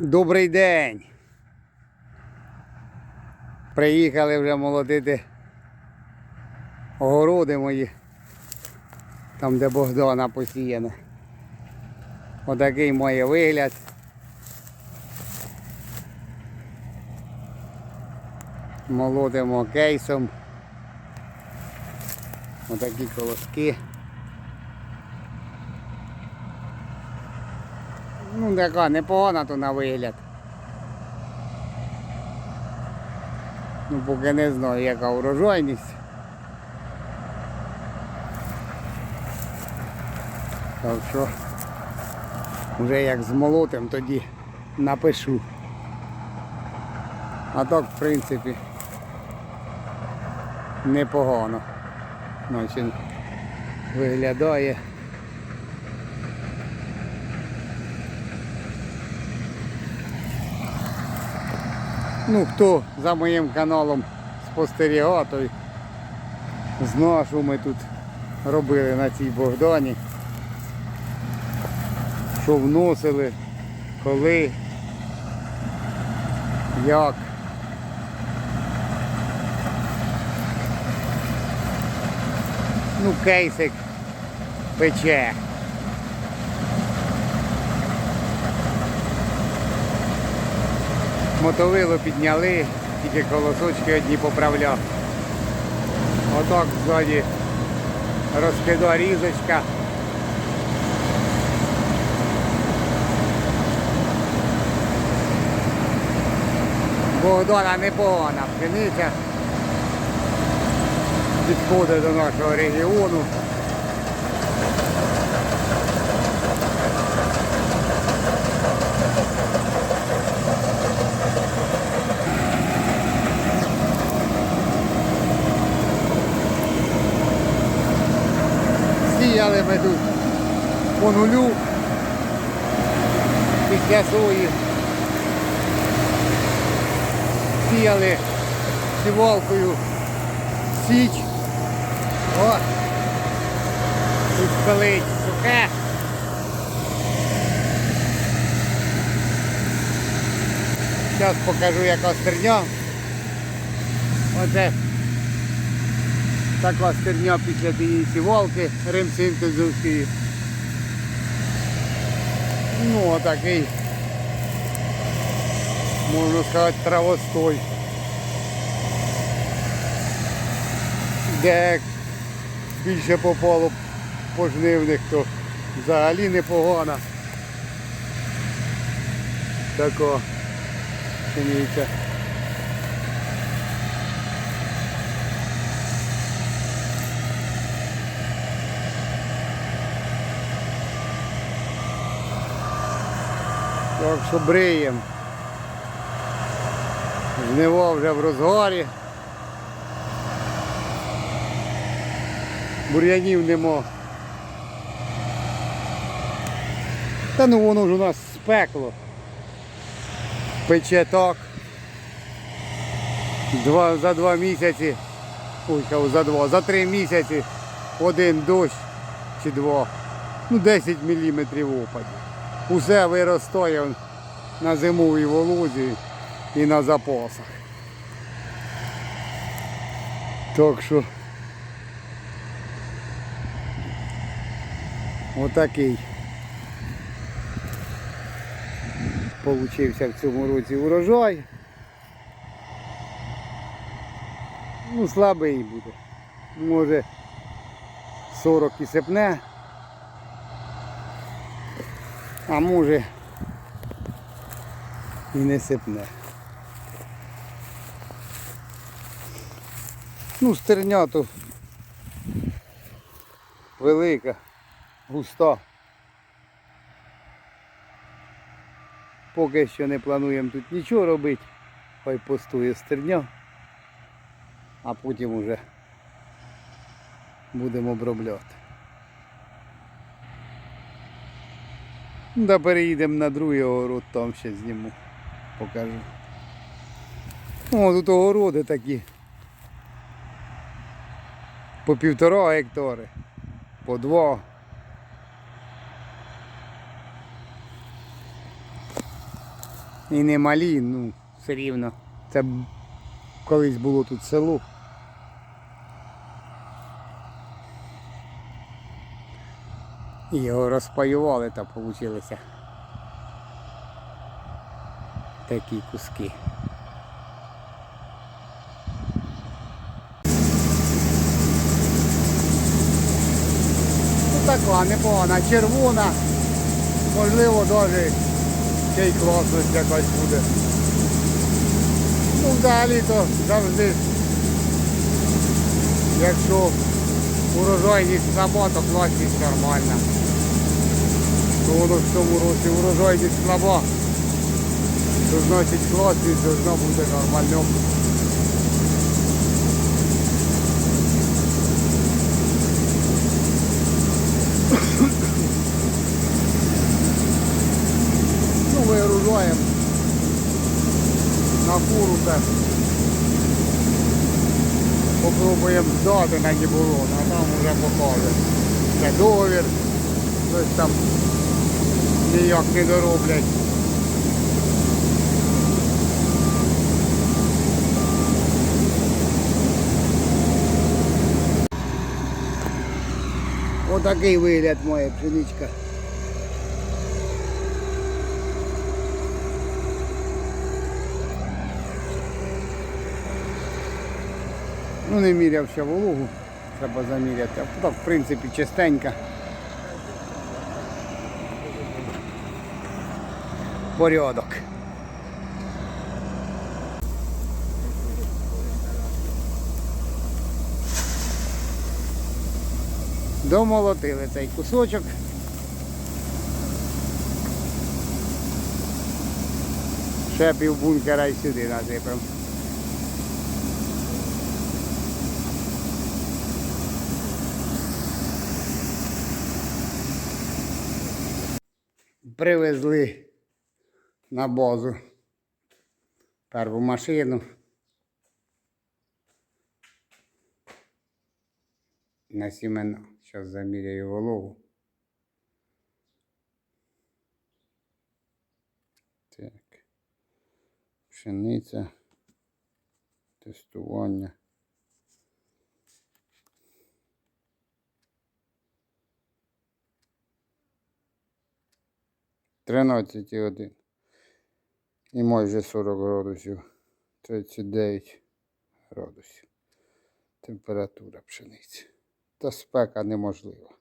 Добрий день. Приїхали вже молодити огороди мої. Там, де Богдана посіяна. Отакий має вигляд. Молотимо кейсом. Отакі колоски. Ну, така непогана то на вигляд. Ну, поки не знаю, яка урожайність. Так що вже як змолотим, тоді напишу. А так, в принципі, непогано. Значить, виглядає. Ну, хто за моїм каналом спостерігав, той знає, що ми тут робили на цій Богдані. Що вносили, коли, як. Ну, кейсик пече. Мотовило підняли, тільки колосочки одні поправляв. Отак ззаді розкида різочка. Богдана непогана пшениця. Підходить до нашого регіону. Сіяли ми тут по нулю після сої. Сіяли сівалкою січ. О! Тут пилить сухе. Зараз покажу яка стерня. Оце така стерня після тієї сівалки ремсинтезовської. Ну, отакий, можна сказати, травостой. Де більше попало пожнивних, то взагалі непогано. Тако пшениця. Так що бриєм. Жниво вже в розгорі. Бур'янів нема. Та ну воно ж у нас спекло. Пече так. Два, за два місяці. Ой, за два, за три місяці один дощ чи два. Ну 10 мм опадів. Усе виростає на зимовій волозі і на запасах. Так що отакий получився в цьому році урожай. Ну, слабий буде. Може 40 і сипне. А може і не сипне. Ну, стерня то велика, густа. Поки що не плануємо тут нічого робити, хай постує стерня, а потім уже будемо обробляти. Да переїдемо на другий огород, там ще зніму, покажу. О, тут огороди такі. По півтора гектари, по два. І не малі, ну, все рівно. Це колись було тут село. Його розпаювали та получилися такі куски. Ну така непогана, червона, можливо навіть ще й класність якась буде. Ну взагалі то завжди, якщо урожайність слаба, то класність нормальна. То воно в цьому році урожайність слаба, то значить класність должна бути нормально. Ну, вигружаємо на фуру теж. Попробуємо здати на Нібулон, а там вже покаже. Це договір, щось там ніяк не дороблять. Отакий вигляд має пшеничка. Ну не міряв ще вологу, треба заміряти. А так, в принципі, чистенька. Порядок. Домолотили цей кусочок. Ще пів бункера і сюди насипемо. Привезли на базу перву машину. На сімена. Зараз заміряю вологу. Так. Пшениця. Тестування. Тринадцять і один. І майже 40 градусів. 39 градусів. Температура пшениці. Та спека неможлива.